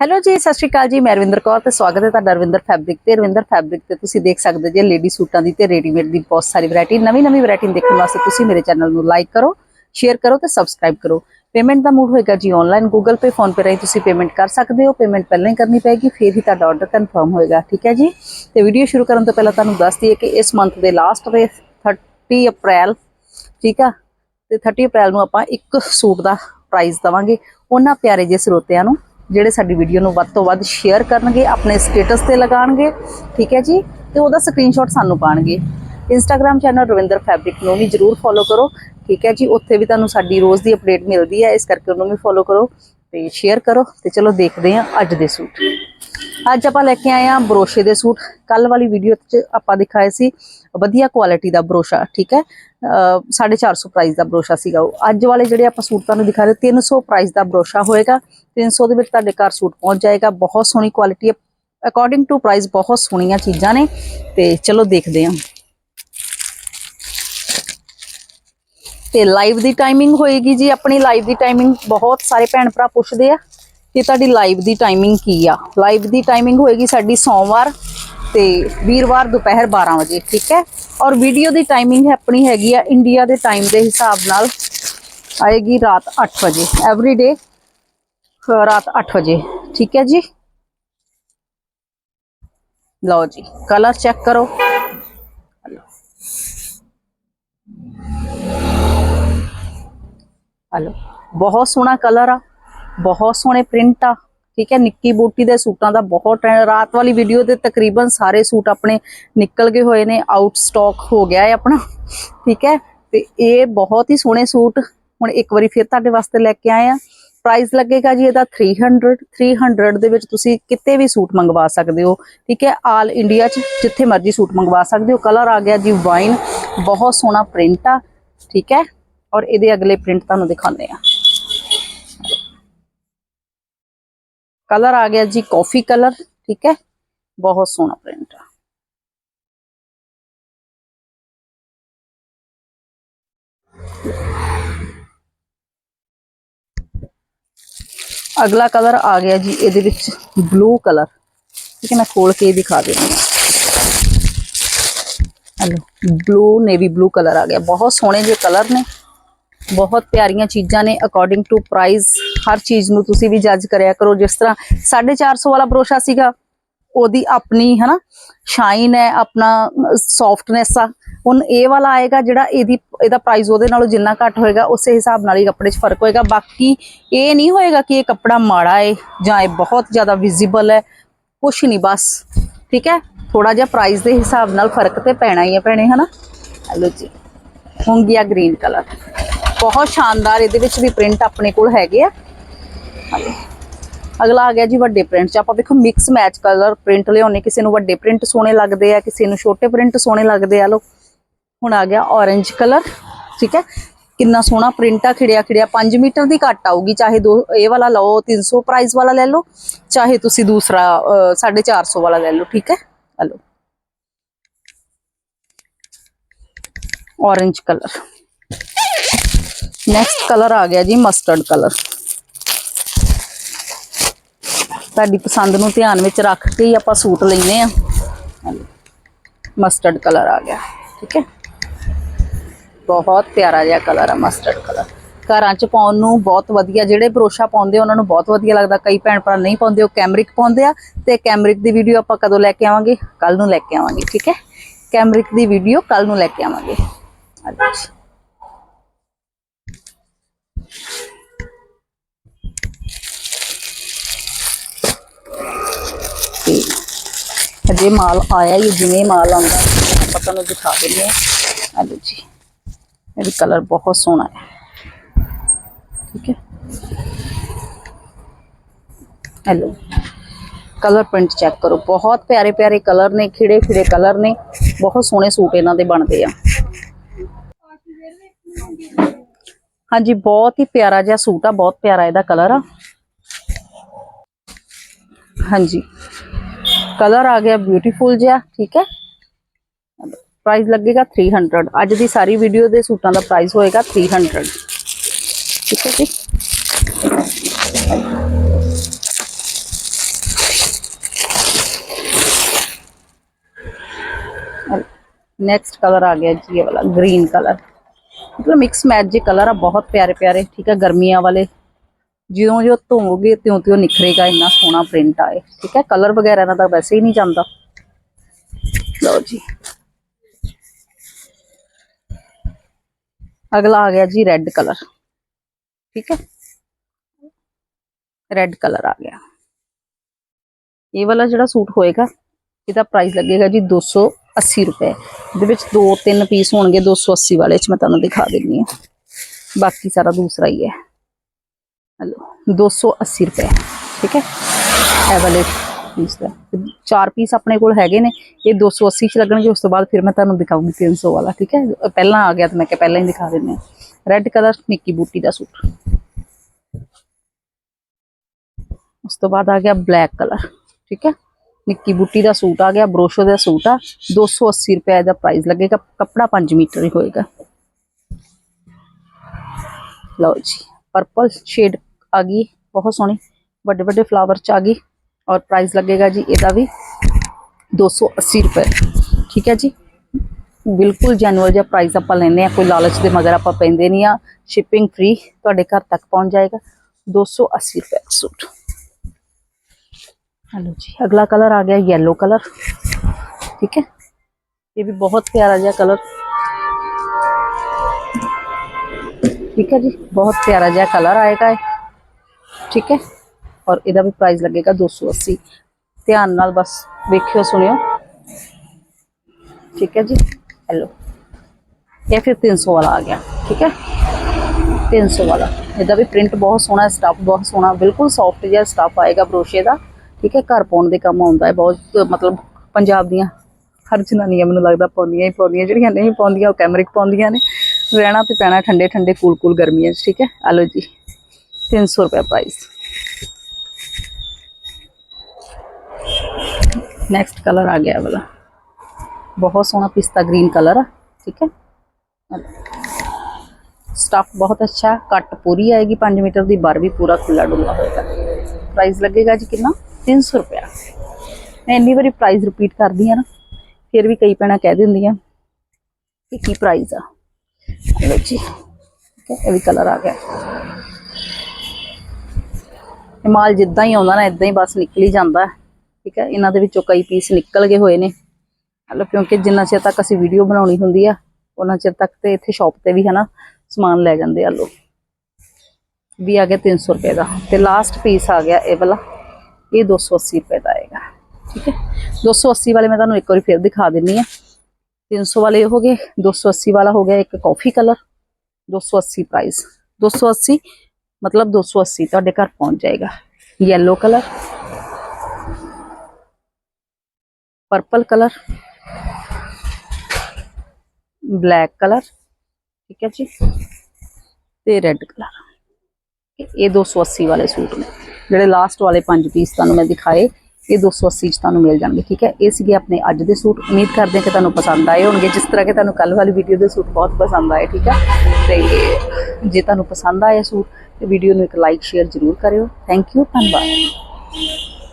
Hello ਜੀ, ਸਤਿ ਸ਼੍ਰੀ ਅਕਾਲ ਜੀ, ਮੈਂ ਰਵਿੰਦਰ ਕੌਰ ਤੇ ਸਵਾਗਤ ਹੈ ਤੁਹਾਡਾ ਰਵਿੰਦਰ ਫੈਬਰਿਕ ਤੇ। ਰਵਿੰਦਰ ਫੈਬਰਿਕ ਤੇ ਤੁਸੀਂ ਦੇਖ ਸਕਦੇ ਜੇ ਲੇਡੀ ਸੂਟਾਂ ਦੀ ਤੇ ਰੈਡੀਮੇਡ ਦੀ ਬਹੁਤ ਸਾਰੀ ਵੈਰਾਈਟੀ ਨਵੀਂ ਨਵੀਂ ਵੈਰਾਈਟੀ ਦੇਖਣ ਵਾਸਤੇ ਤੁਸੀਂ ਮੇਰੇ ਚੈਨਲ ਨੂੰ ਲਾਈਕ ਕਰੋ ਸ਼ੇਅਰ ਕਰੋ ਤੇ ਸਬਸਕ੍ਰਾਈਬ ਕਰੋ। ਪੇਮੈਂਟ ਦਾ ਮੂਡ ਹੋਏਗਾ ਜੀ online Google Pay PhonePe ਰਾਹੀਂ ਤੁਸੀਂ ਪੇਮੈਂਟ ਕਰ ਸਕਦੇ ਹੋ। ਪੇਮੈਂਟ ਪਹਿਲਾਂ ਹੀ ਕਰਨੀ ਪਏਗੀ, ਫਿਰ ਹੀ ਤੁਹਾਡਾ ਆਰਡਰ ਕਨਫਰਮ ਹੋਏਗਾ, ਠੀਕ ਹੈ ਜੀ? ਤੇ ਵੀਡੀਓ ਸ਼ੁਰੂ ਕਰਨ ਤੋਂ ਪਹਿਲਾਂ ਤੁਹਾਨੂੰ ਦੱਸ ਦਈਏ ਕਿ ਇਸ ਮੰਥ ਦੇ ਲਾਸਟ ਦੇ 30 ਅਪ੍ਰੈਲ ਠੀਕ ਆ? ਤੇ 30 ਅਪ੍ਰੈਲ ਨੂੰ ਆਪਾਂ ਇੱਕ ਸੂਟ ਦਾ ਪ੍ਰਾਈਸ ਦਵਾਂਗੇ। ਉਹਨਾਂ ਪਿਆਰੇ ਜੇ ਸਰੋਤਿਆਂ ਨੂੰ ਜਿਹੜੇ ਸਾਡੀ ਵੀਡੀਓ ਨੂੰ ਵੱਧ ਤੋਂ ਵੱਧ ਸ਼ੇਅਰ ਕਰਨਗੇ, ਆਪਣੇ ਸਟੇਟਸ ਤੇ ਲਗਾਣਗੇ ਠੀਕ ਹੈ ਜੀ? ਤੇ ਉਹਦਾ ਸਕਰੀਨਸ਼ਾਟ ਸਾਨੂੰ ਪਾਣਗੇ ਇੰਸਟਾਗ੍ਰam ਚੈਨਲ ਰਵਿੰਦਰ ਫੈਬਰਿਕ ਨੂੰ ਵੀ ਜਰੂਰ ਫੋਲੋ ਕਰੋ, ਠੀਕ ਹੈ ਜੀ? ਉੱਥੇ ਵੀ ਤੁਹਾਨੂੰ ਸਾਡੀ ਰੋਜ਼ ਦੀ ਅਪਡੇਟ ਮਿਲਦੀ ਹੈ, ਇਸ ਕਰਕੇ ਉਹਨੂੰ ਵੀ ਫੋਲੋ ਕਰੋ ਤੇ ਸ਼ੇਅਰ ਕਰੋ। ਤੇ ਚਲੋ ਦੇਖਦੇ ਹਾਂ ਅੱਜ ਦੇ ਸੂਟ। ਅੱਜ ਆਪਾਂ ਲੈ ਕੇ ਆਏ ਹਾਂ ਬਰੋਸ਼ੇ ਦੇ ਸੂਟ। ਕੱਲ ਵਾਲੀ ਵੀਡੀਓ 'ਚ ਆਪਾਂ ਦਿਖਾਏ ਸੀ ਵਧੀਆ ਕੁਆਲਿਟੀ ਦਾ ਬਰੋਸ਼ਾ ਠੀਕ ਹੈ? 450 ਪ੍ਰਾਈਸ ਦਾ ਬਰੋਸ਼ਾ ਸੀਗਾ ਉਹ। ਅੱਜ ਵਾਲੇ ਜਿਹੜੇ ਆਪਾਂ ਸੂਟ ਤੁਹਾਨੂੰ ਦਿਖਾ ਰਹੇ 300 ਪ੍ਰਾਈਸ ਦਾ ਬਰੋਸ਼ਾ ਹੋਏਗਾ। 300 ਦੇ ਵਿੱਚ ਤੁਹਾਡੇ ਘਰ ਸੂਟ ਪਹੁੰਚ ਜਾਏਗਾ। ਬਹੁਤ ਸੋਹਣੀ ਕੁਆਲਿਟੀ ਹੈ। ਅਕੋਰਡਿੰਗ ਟੂ ਪ੍ਰਾਈਸ ਬਹੁਤ ਸੋਹਣੀਆਂ ਚੀਜ਼ਾਂ ਨੇ। ਤੇ ਚਲੋ ਦੇਖਦੇ ਹਾਂ। ਤੇ ਲਾਈਵ ਦੀ ਟਾਈਮਿੰਗ ਹੋਏਗੀ ਜੀ। ਆਪਣੀ ਲਾਈਵ ਦੀ ਟਾਈਮਿੰਗ ਬਹੁਤ ਸਾਰੇ ਭੈਣ ਭਰਾ ਪੁੱਛਦੇ ਆ ਕਿ ਤੁਹਾਡੀ ਲਾਈਵ ਦੀ ਟਾਈਮਿੰਗ ਕੀ ਆ। ਲਾਈਵ ਦੀ ਟਾਈਮਿੰਗ ਹੋਏਗੀ ਸਾਡੀ ਸੋਮਵਾਰ। ਤੇ ਵੀਰਵਾਰ ਦੁਪਹਿਰ 12 ਵਜੇ, ਠੀਕ ਹੈ? ਔਰ ਵੀਡੀਓ ਦੀ ਟਾਈਮਿੰਗ ਆਪਣੀ ਹੈਗੀ ਆ ਇੰਡੀਆ ਦੇ ਟਾਈਮ ਦੇ ਹਿਸਾਬ ਨਾਲ ਆਏਗੀ ਰਾਤ 8 ਵਜੇ ਐਵਰੀ ਡੇ ਰਾਤ 8 ਵਜੇ, ਠੀਕ ਹੈ ਜੀ? ਲਓ ਜੀ ਕਲਰ ਚੈੱਕ ਕਰੋ। ਹਲੋ। ਬਹੁਤ ਸੋਹਣਾ ਕਲਰ ਆ, ਬਹੁਤ ਸੋਹਣੇ ਪ੍ਰਿੰਟ ਆ। ਠੀਕ ਹੈ, ਨਿੱਕੀ ਬੂਟੀ ਦੇ ਸੂਟਾਂ ਦਾ ਬਹੁਤ ਰਾਤ ਵਾਲੀ ਵੀਡੀਓ ਤੇ ਤਕਰੀਬਨ ਸਾਰੇ ਸੂਟ ਆਪਣੇ ਨਿਕਲ ਗਏ ਹੋਏ ਨੇ ਆਊਟ ਸਟਾਕ ਹੋ ਗਿਆ ਹੈ ਆਪਣਾ, ਠੀਕ ਹੈ, ਤੇ ਇਹ ਬਹੁਤ ਹੀ ਸੋਹਣੇ ਸੂਟ, ਹੁਣ ਇੱਕ ਵਾਰੀ ਫਿਰ ਤੁਹਾਡੇ ਵਾਸਤੇ ਲੈ ਕੇ ਆਏ ਆ ਪ੍ਰਾਈਸ ਲੱਗੇਗਾ ਜੀ ਇਹਦਾ 300 300 ਦੇ ਵਿੱਚ ਤੁਸੀਂ ਕਿਤੇ ਵੀ ਸੂਟ ਮੰਗਵਾ ਸਕਦੇ ਹੋ, ਠੀਕ ਹੈ ਆਲ ਇੰਡੀਆ 'ਚ ਜਿੱਥੇ ਮਰਜ਼ੀ ਸੂਟ ਮੰਗਵਾ ਸਕਦੇ ਹੋ ਕਲਰ ਆ ਗਿਆ ਜੀ ਵਾਈਨ ਬਹੁਤ ਸੋਹਣਾ ਪ੍ਰਿੰਟ ਆ, ਠੀਕ ਹੈ, ਔਰ ਇਹਦੇ ਅਗਲੇ ਪ੍ਰਿੰਟ ਤੁਹਾਨੂੰ ਦਿਖਾਉਂਦੇ ਆ ਕਲਰ ਆ ਗਿਆ ਜੀ ਕਾਫੀ ਕਲਰ ਠੀਕ ਹੈ ਬਹੁਤ ਸੋਹਣਾ ਪ੍ਰਿੰਟ ਆ ਅਗਲਾ ਕਲਰ ਆ ਗਿਆ ਜੀ ਇਹਦੇ ਵਿੱਚ ਬਲੂ ਕਲਰ ਠੀਕ ਹੈ ਮੈਂ ਖੋਲ ਕੇ ਦਿਖਾ ਦਿੰਦੀ ਹਾਂ hello blue navy blue colour ਆ ਗਿਆ ਬਹੁਤ ਸੋਹਣੇ ਜਿਹੇ ਕਲਰ ਨੇ ਬਹੁਤ ਪਿਆਰੀਆਂ ਚੀਜ਼ਾਂ ਨੇ ਅਕੋਰਡਿੰਗ ਟੂ ਪ੍ਰਾਈਸ ਹਰ ਚੀਜ਼ ਨੂੰ ਤੁਸੀਂ ਵੀ ਜੱਜ ਕਰਿਆ ਕਰੋ, ਜਿਸ ਤਰ੍ਹਾਂ 450 ਵਾਲਾ ਬਰੋਸ਼ਾ ਸੀਗਾ, ਉਹਦੀ ਆਪਣੀ ਹਨਾ ਸ਼ਾਈਨ ਹੈ, ਆਪਣਾ ਸੌਫਟਨੈਸ ਆ। ਹੁਣ ਇਹ ਵਾਲਾ ਆਏਗਾ ਜਿਹੜਾ ਇਹਦੀ, ਇਹਦਾ ਪ੍ਰਾਈਸ ਉਹਦੇ ਨਾਲੋਂ ਜਿੰਨਾ ਘੱਟ ਹੋਏਗਾ, ਉਸੇ ਹਿਸਾਬ ਨਾਲ ਹੀ ਕੱਪੜੇ 'ਚ ਫ਼ਰਕ ਹੋਏਗਾ। ਬਾਕੀ ਇਹ ਨਹੀਂ ਹੋਏਗਾ ਕਿ ਇਹ ਕੱਪੜਾ ਮਾੜਾ ਹੈ ਜਾਂ ਇਹ ਬਹੁਤ ਜ਼ਿਆਦਾ ਵਿਜ਼ੀਬਲ ਹੈ, ਕੁਛ ਨਹੀਂ ਬਸ, ਠੀਕ ਹੈ? ਥੋੜਾ ਜਿਹਾ ਪ੍ਰਾਈਸ ਦੇ ਹਿਸਾਬ ਨਾਲ ਫ਼ਰਕ ਤੇ ਪੈਣਾ ਹੀ ਹੈ ਭੈਣੇ, ਹਨਾ? ਹਲੋ ਜੀ। ਹੁੰਗਿਆ ਗ੍ਰੀਨ ਕਲਰ ਬਹੁਤ ਸ਼ਾਨਦਾਰ ਇਹਦੇ ਵਿੱਚ ਵੀ ਪ੍ਰਿੰਟ ਆਪਣੇ ਕੋਲ ਹੈਗੇ ਆ। ਅਗਲਾ ਆ ਗਿਆ ਜੀ ਵੱਡੇ ਪ੍ਰਿੰਟ ਚ। ਆਪਾਂ ਵੇਖੋ ਮਿਕਸ ਮੈਚ ਕਲਰ ਪ੍ਰਿੰਟ ਲਿਆਉਣੇ। ਕਿਸੇ ਨੂੰ ਵੱਡੇ ਪ੍ਰਿੰਟ ਸੋਹਣੇ ਲੱਗਦੇ ਆ ਕਿਸੇ ਨੂੰ ਛੋਟੇ ਪ੍ਰਿੰਟ ਸੋਹਣੇ ਲੱਗਦੇ ਆ। ਲੋ ਹੁਣ ਆ ਗਿਆ orange ਕਲਰ ਠੀਕ ਹੈ? ਕਿੰਨਾ ਸੋਹਣਾ ਪ੍ਰਿੰਟ ਆ ਖਿੜਿਆ ਖਿੜਿਆ। 5 ਮੀਟਰ ਦੀ ਘੱਟ ਆਊਗੀ। ਚਾਹੇ ਦੋ ਇਹ ਵਾਲਾ ਲਓ 300 ਪ੍ਰਾਈਸ ਵਾਲਾ ਲੈ ਲਓ। ਚਾਹੇ ਤੁਸੀਂ ਦੂਸਰਾ ਅਹ, 450 ਵਾਲਾ ਲੈ ਲਓ। ਠੀਕ ਹੈ? Hello orange colour next colour ਆ ਗਿਆ ਜੀ ਮਸਟਰਡ ਕਲਰ ਤੁਹਾਡੀ ਪਸੰਦ ਨੂੰ ਧਿਆਨ ਵਿੱਚ ਰੱਖ ਕੇ ਹੀ ਆਪਾਂ ਸੂਟ ਲੈਨੇ ਆ ਮਸਟਰਡ ਕਲਰ ਆ ਗਿਆ, ਠੀਕ ਹੈ? ਬਹੁਤ ਪਿਆਰਾ ਜਿਹਾ ਕਲਰ ਆ ਮਸਟਰਡ ਕਲਰ ਘਰਾਂ 'ਚ ਪਾਉਣ ਨੂੰ ਬਹੁਤ ਵਧੀਆ, ਜਿਹੜੇ ਬਰੋਸ਼ਾ ਪਾਉਂਦੇ ਉਹਨਾਂ ਨੂੰ ਬਹੁਤ ਵਧੀਆ ਲੱਗਦਾ। ਕਈ ਭੈਣ ਭਰਾ ਨਹੀਂ ਪਾਉਂਦੇ, ਉਹ ਕੈਮਰਿਕ ਪਾਉਂਦੇ ਆ। ਤੇ ਕੈਮਰਿਕ ਦੀ ਵੀਡੀਓ ਆਪਾਂ ਕਦੋਂ ਲੈ ਕੇ ਆਵਾਂਗੇ? ਕੱਲ ਨੂੰ ਲੈ ਕੇ ਆਵਾਂਗੇ, ਠੀਕ ਹੈ? ਕੈਮਰਿਕ ਦੀ ਵੀਡੀਓ ਕੱਲ ਨੂੰ ਲੈ ਕੇ ਆਵਾਂਗੇ। ਅੱਛਾ ਅਜੇ ਮਾਲ ਆਇਆ ਹੀ ਜਿਵੇਂ ਮਾਲ ਆਉਂਦਾ ਆਪਾਂ ਤੁਹਾਨੂੰ ਦਿਖਾ ਦਿੰਦੇ ਹਾਂ। ਆਲੂ ਜੀ। ਇਹਦਾ ਕਲਰ ਬਹੁਤ ਸੋਹਣਾ ਹੈ। ਠੀਕ ਹੈ। ਹੈਲੋ ਕਲਰ ਪ੍ਰਿੰਟ ਚੈੱਕ ਕਰੋ। ਬਹੁਤ ਪਿਆਰੇ ਪਿਆਰੇ ਕਲਰ ਨੇ, ਖਿੜੇ ਖਿੜੇ ਕਲਰ ਨੇ। ਬਹੁਤ ਸੋਹਣੇ ਸੂਟ ਇਹਨਾਂ ਦੇ ਬਣਦੇ ਆ। ਹਾਂਜੀ, ਬਹੁਤ ਹੀ ਪਿਆਰਾ ਜਿਹਾ ਸੂਟ ਆ। ਬਹੁਤ ਪਿਆਰਾ ਇਹਦਾ ਕਲਰ ਆ। ਹਾਂਜੀ। कलर आ गया ब्यूटीफुल जहा, ठीक है? प्राइस लगेगा थ्री हंड्रड अज की सारी वीडियो के ਦੇ का प्राइस होएगा थ्री हंड्रड ठीक है जी? नेक्स्ट कलर आ गया जी ये वाला ग्रीन कलर मतलब मिक्स मैच जी कलर है बहुत प्यारे प्यारे ठीक है? गर्मिया वाले ਜਿਉਂ ਜਿਉਂ ਧੋਵੋਗੇ ਤਿਉਂ ਤਿਉਂ ਨਿਖਰੇਗਾ, ਇੰਨਾ ਸੋਹਣਾ ਪ੍ਰਿੰਟ ਆਏ ਠੀਕ ਹੈ? ਕਲਰ ਵਗੈਰਾ ਇਹਨਾਂ ਦਾ ਵੈਸੇ ਹੀ ਨਹੀਂ ਜਾਂਦਾ। ਲਓ ਜੀ। ਅਗਲਾ ਆ ਗਿਆ ਜੀ ਰੈੱਡ ਕਲਰ ਠੀਕ ਹੈ? ਰੈੱਡ ਕਲਰ ਆ ਗਿਆ। ਇਹ ਵਾਲਾ ਜਿਹੜਾ ਸੂਟ ਹੋਏਗਾ, ਇਹਦਾ ਪ੍ਰਾਈਸ ਲੱਗੇਗਾ ਜੀ 280 ਰੁਪਏ। ਇਹਦੇ ਵਿੱਚ ਦੋ ਤਿੰਨ ਪੀਸ ਹੋਣਗੇ 280 ਵਾਲੇ ਚ ਮੈਂ ਤੁਹਾਨੂੰ ਦਿਖਾ ਦਿੰਨੀ ਹਾਂ। ਬਾਕੀ ਸਾਰਾ ਦੂਸਰਾ ਹੀ ਹੈ। ਹਲੋ 280 ਰੁਪਏ ਠੀਕ ਹੈ ਇਹ ਵਾਲੇ ਪੀਸ ਦਾ ਤੇ ਚਾਰ ਪੀਸ ਆਪਣੇ ਕੋਲ ਹੈਗੇ ਨੇ ਇਹ 280 ਚ ਲੱਗਣਗੇ ਉਸ ਤੋਂ ਬਾਅਦ ਫਿਰ ਮੈਂ ਤੁਹਾਨੂੰ ਦਿਖਾਉਂਗੀ 300 ਵਾਲਾ ਠੀਕ ਹੈ ਅ, ਪਹਿਲਾਂ ਆ ਗਿਆ ਤਾਂ ਮੈਂ ਕਿਹਾ ਪਹਿਲਾਂ ਹੀ ਦਿਖਾ ਦਿੰਨੇ ਆ ਰੈੱਡ ਕਲਰ ਨਿੱਕੀ ਬੂਟੀ ਦਾ ਸੂਟ ਉਸ ਤੋਂ ਬਾਅਦ ਆ ਗਿਆ ਬਲੈਕ ਕਲਰ ਠੀਕ ਹੈ ਨਿੱਕੀ ਬੂਟੀ ਦਾ ਸੂਟ ਆ ਗਿਆ ਬਰੋਸ਼ੋ ਦਾ ਸੂਟ ਆ 280 ਰੁਪਏ ਦਾ ਪ੍ਰਾਈਸ ਲੱਗੇਗਾ ਕੱਪੜਾ 5 ਮੀਟਰ ਹੀ ਹੋਏਗਾ ਲਓ ਜੀ ਪਰਪਲ ਸ਼ੇਡ ਆ ਗਈ ਬਹੁਤ ਸੋਹਣੀ ਵੱਡੇ ਵੱਡੇ ਫਲਾਵਰ ਚ ਆ ਗਈ ਔਰ ਪ੍ਰਾਈਸ ਲੱਗੇਗਾ ਜੀ ਇਹਦਾ ਵੀ 280 ਰੁਪਏ ਠੀਕ ਹੈ ਜੀ ਬਿਲਕੁਲ ਜੈਨੂਅਲ ਜਿਹਾ ਪ੍ਰਾਈਸ ਆਪਾਂ ਲੈਨੇ ਆ ਕੋਈ ਲਾਲਚ ਦੇ ਮਗਰ ਆਪਾਂ ਪੈਂਦੇ ਨਹੀਂ ਆ ਸ਼ਿਪਿੰਗ ਫ੍ਰੀ ਤੁਹਾਡੇ ਘਰ ਤੱਕ ਪਹੁੰਚ ਜਾਏਗਾ 280 ਰੁਪਏ ਦਾ ਸੂਟ ਹਲੋ ਜੀ ਅਗਲਾ ਕਲਰ ਆ ਗਿਆ yellow ਕਲਰ ਠੀਕ ਹੈ ਇਹ ਵੀ ਬਹੁਤ ਪਿਆਰਾ ਜਿਹਾ ਕਲਰ ਠੀਕ ਹੈ ਜੀ ਬਹੁਤ ਪਿਆਰਾ ਜਿਹਾ ਕਲਰ ਆਏਗਾ ਇਹ ਠੀਕ ਹੈ? ਔਰ ਇਹਦਾ ਵੀ ਪ੍ਰਾਈਸ ਲੱਗੇਗਾ 280 ਧਿਆਨ ਨਾਲ ਬਸ ਵੇਖਿਓ, ਸੁਣਿਓ। ਠੀਕ ਹੈ ਜੀ? ਹੈਲੋ ਇਹ ਫਿਰ 300 ਵਾਲਾ ਆ ਗਿਆ, ਠੀਕ ਹੈ? 300 ਵਾਲਾ। ਇਹਦਾ ਵੀ ਪ੍ਰਿੰਟ ਬਹੁਤ ਸੋਹਣਾ ਸਟਫ ਬਹੁਤ ਸੋਹਣਾ, ਬਿਲਕੁਲ ਸੌਫਟ ਜਿਹਾ ਸਟਫ ਆਏਗਾ ਬਰੋਸ਼ੇ ਦਾ। ਠੀਕ ਹੈ? ਘਰ ਪਾਉਣ ਦੇ ਕੰਮ ਆਉਂਦਾ ਹੈ, ਬਹੁਤ, ਮਤਲਬ ਪੰਜਾਬ ਦੀਆਂ ਹਰ ਜਨਾਨੀਆਂ ਮੈਨੂੰ ਲੱਗਦਾ ਪਾਉਂਦੀਆਂ ਹੀ ਪਾਉਂਦੀਆਂ, ਜਿਹੜੀਆਂ ਨਹੀਂ ਪਾਉਂਦੀਆਂ ਉਹ ਕੈਮਰਿਕ ਪਾਉਂਦੀਆਂ ਨੇ। ਰਹਿਣਾ ਤੇ ਪੈਣਾ ਠੰਡੇ ਠੰਡੇ ਕੂਲ ਕੂਲ ਗਰਮੀਆਂ 'ਚ, ਠੀਕ ਹੈ? ਆ ਲਓ ਜੀ 300 ਰੁਪਏ ਪ੍ਰਾਈਸ ਨੈਕਸਟ ਕਲਰ ਆ ਗਿਆ ਇਹ ਵਾਲਾ ਬਹੁਤ ਸੋਹਣਾ ਪਿਸਤਾ ਗ੍ਰੀਨ ਕਲਰ ਆ ਠੀਕ ਹੈ ਸਟਫ ਬਹੁਤ ਅੱਛਾ ਹੈ, ਕੱਟ ਪੂਰੀ ਆਏਗੀ 5 ਮੀਟਰ ਦੀ ਬਾਰ ਵੀ ਪੂਰਾ ਖੁੱਲਾ ਡੁੱਲਾ ਹੋਏਗਾ ਪ੍ਰਾਈਸ ਲੱਗੇਗਾ ਜੀ ਕਿੰਨਾ 300 ਰੁਪਇਆ ਮੈਂ ਇੰਨੀ ਵਾਰੀ ਪ੍ਰਾਈਸ ਰਿਪੀਟ ਕਰਦੀ ਆ ਨਾ ਫਿਰ ਵੀ ਕਈ ਪੈਣਾ ਕਹਿ ਦਿੰਦੀਆਂ ਕਿ ਕੀ ਪ੍ਰਾਈਸ ਆ ਲਓ ਜੀ ਠੀਕ ਹੈ ਇਹ ਵੀ ਕਲਰ ਆ ਗਿਆ ਇਹ ਮਾਲ ਜਿੱਦਾਂ ਹੀ ਆਉਂਦਾ ਨਾ ਇਦਾਂ ਹੀ ਬਸ ਨਿਕਲ ਹੀ ਜਾਂਦਾ। ਠੀਕ ਹੈ? ਇਹਨਾਂ ਦੇ ਵਿੱਚੋਂ ਕਈ ਪੀਸ ਨਿਕਲ ਗਏ ਹੋਏ ਨੇ। ਹਲੋ, ਕਿਉਂਕਿ ਜਿੰਨਾ ਚਿਰ ਤੱਕ ਅਸੀਂ ਵੀਡੀਓ ਬਣਾਉਣੀ ਹੁੰਦੀ ਆ, ਉਹਨਾਂ ਚਿਰ ਤੱਕ ਤੇ ਇੱਥੇ ਸ਼ਾਪ ਤੇ ਵੀ ਹਨਾ, ਸਮਾਨ ਲੈ ਜਾਂਦੇ ਆ। ਲੋ ਵੀ ਆ ਗਿਆ 300 ਰੁਪਏ ਦਾ। ਤੇ ਲਾਸਟ ਪੀਸ ਆ ਗਿਆ ਇਹ ਵਾਲਾ। ਇਹ 280 ਰੁਪਏ ਦਾ ਆਏਗਾ। ਠੀਕ ਹੈ? 280 ਵਾਲੇ ਮੈਂ ਤੁਹਾਨੂੰ ਇੱਕ ਵਾਰੀ ਫਿਰ ਦਿਖਾ ਦਿੰਨੀ ਆ। 300 ਵਾਲੇ ਹੋ ਗਏ 280 ਵਾਲਾ ਹੋ ਗਿਆ ਇੱਕ ਕਾਫੀ ਕਲਰ 280 ਪ੍ਰਾਈਸ 280 ਮਤਲਬ 280 ਤੁਹਾਡੇ ਘਰ ਪਹੁੰਚ ਜਾਏਗਾ yellow colour purple colour black colour ਠੀਕ ਹੈ ਜੀ ਤੇ ਰੈੱਡ ਕਲਰ ਇਹ 280 ਵਾਲੇ ਸੂਟ ਨੇ ਜਿਹੜੇ ਲਾਸਟ ਵਾਲੇ ਪੰਜ ਪੀਸ ਤੁਹਾਨੂੰ ਮੈਂ ਦਿਖਾਏ ਇਹ 280 ਚ ਤੁਹਾਨੂੰ ਮਿਲ ਜਾਣਗੇ ਠੀਕ ਹੈ ਇਹ ਸੀਗੇ ਆਪਣੇ ਅੱਜ ਦੇ ਸੂਟ ਉਮੀਦ ਕਰਦੇ ਹਾਂ ਕਿ ਤੁਹਾਨੂੰ ਪਸੰਦ ਆਏ ਹੋਣਗੇ ਜਿਸ ਤਰ੍ਹਾਂ ਕਿ ਤੁਹਾਨੂੰ ਕੱਲ ਵਾਲੀ ਵੀਡੀਓ ਦੇ ਸੂਟ ਬਹੁਤ ਪਸੰਦ ਆਏ ਠੀਕ ਹੈ ਤੇ ਜੇ ਤੁਹਾਨੂੰ ਪਸੰਦ ਆਏ ਸੂਟ ਤੇ ਵੀਡੀਓ ਨੂੰ ਇੱਕ ਲਾਈਕ ਸ਼ੇਅਰ ਜ਼ਰੂਰ ਕਰਿਓ। ਥੈਂਕ ਯੂ ਧੰਨਵਾਦ।